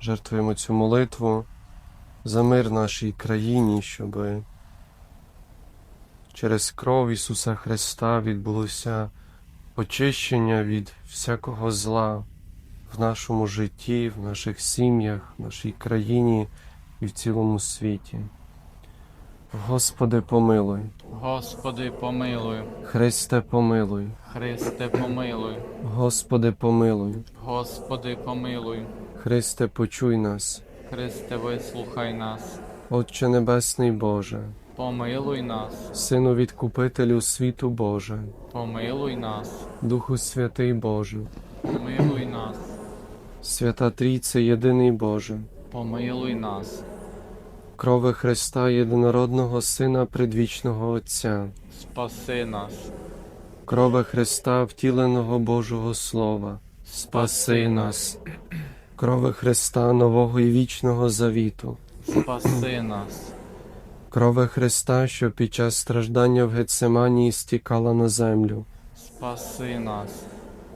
жертвуємо цю молитву за мир нашій країні, щоб через кров Ісуса Христа відбулося очищення від всякого зла в нашому житті, в наших сім'ях, в нашій країні і в цілому світі. Господи, помилуй, Господи, помилуй, Христе, помилуй, Христе, помилуй, Господи, помилуй, Господи, помилуй, Христе, почуй нас, Христе, вислухай нас, Отче Небесний Боже, помилуй нас, Сину Відкупителю світу Боже, помилуй нас, Духу Святий Боже, помилуй нас, Свята Трійце Єдиний Боже, помилуй нас, крови Христа Єдинородного Сина Предвічного Отця, спаси нас, крови Христа втіленого Божого Слова, спаси нас, крови Христа Нового і Вічного Завіту, спаси нас, крови Христа, що під час страждання в Гецеманії стікала на землю, спаси нас,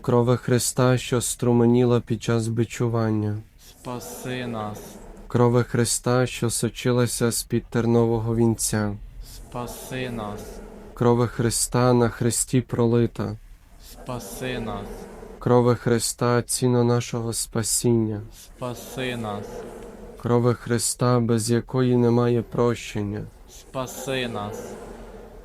крови Христа, що струменіла під час бичування, спаси нас, крови Христа, що сочилася з-під тернового вінця, спаси нас, крови Христа на хресті пролита, спаси нас, крови Христа ціно нашого спасіння, спаси нас, крови Христа, без якої немає прощення, спаси нас,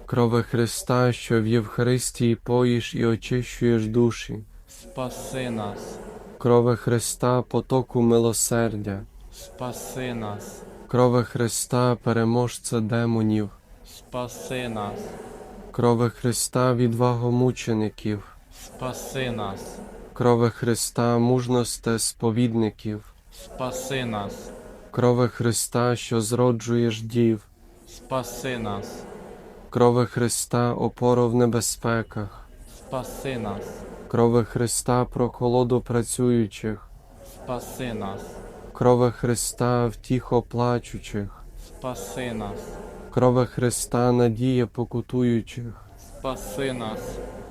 крови Христа, що в Євхаристії поїш і очищуєш душі, спаси нас, крови Христа, потоку милосердя, спаси нас, крови Христа, переможця демонів, спаси нас, крови Христа, відвагу мучеників, спаси нас, крови Христа, мужносте сповідників, спаси нас, крови Христа, що зроджуєш дів, спаси нас, крови Христа, опору в небезпеках, спаси нас, крови Христа, прохолоду працюючих, спаси нас, крови Христа, втіхо плачучих, спаси нас, крови Христа, надія покутуючих, спаси нас,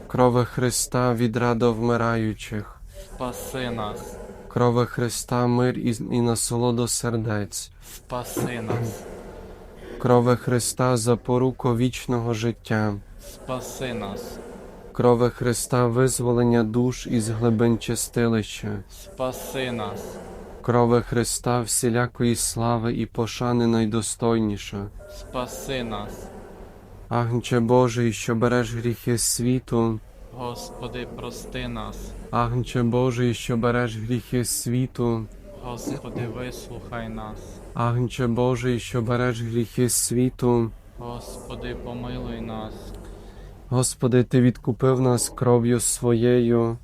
крови Христа, відрада вмираючих, спаси нас, крови Христа, мир і, і насолоду сердець, спаси нас, крови Христа, запоруко вічного життя, спаси нас, крови Христа, визволення душ із глибин чистилища, спаси нас, крови Христа, всілякої слави і пошани найдостойніша. спаси нас, Агнче Божий, що береш гріхи світу, Господи, прости нас, Агнче Божий, що береш гріхи світу, Господи, вислухай нас, Агнче Божий, що береш гріхи світу, Господи, помилуй нас, Господи, Ти відкупив нас кров'ю своєю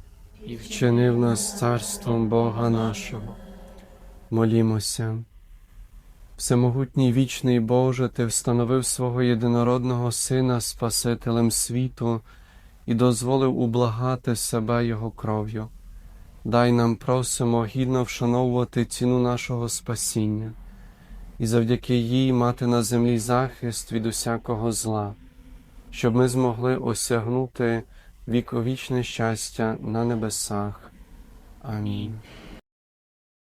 і вчинив нас царством Бога нашого. Молімося. Всемогутній вічний Боже, Ти встановив свого єдинородного Сина Спасителем світу і дозволив ублагати себе Його кров'ю. Дай нам, просимо, гідно вшановувати ціну нашого спасіння і завдяки їй мати на землі захист від усякого зла, щоб ми змогли осягнути віковічне щастя на небесах. Амінь.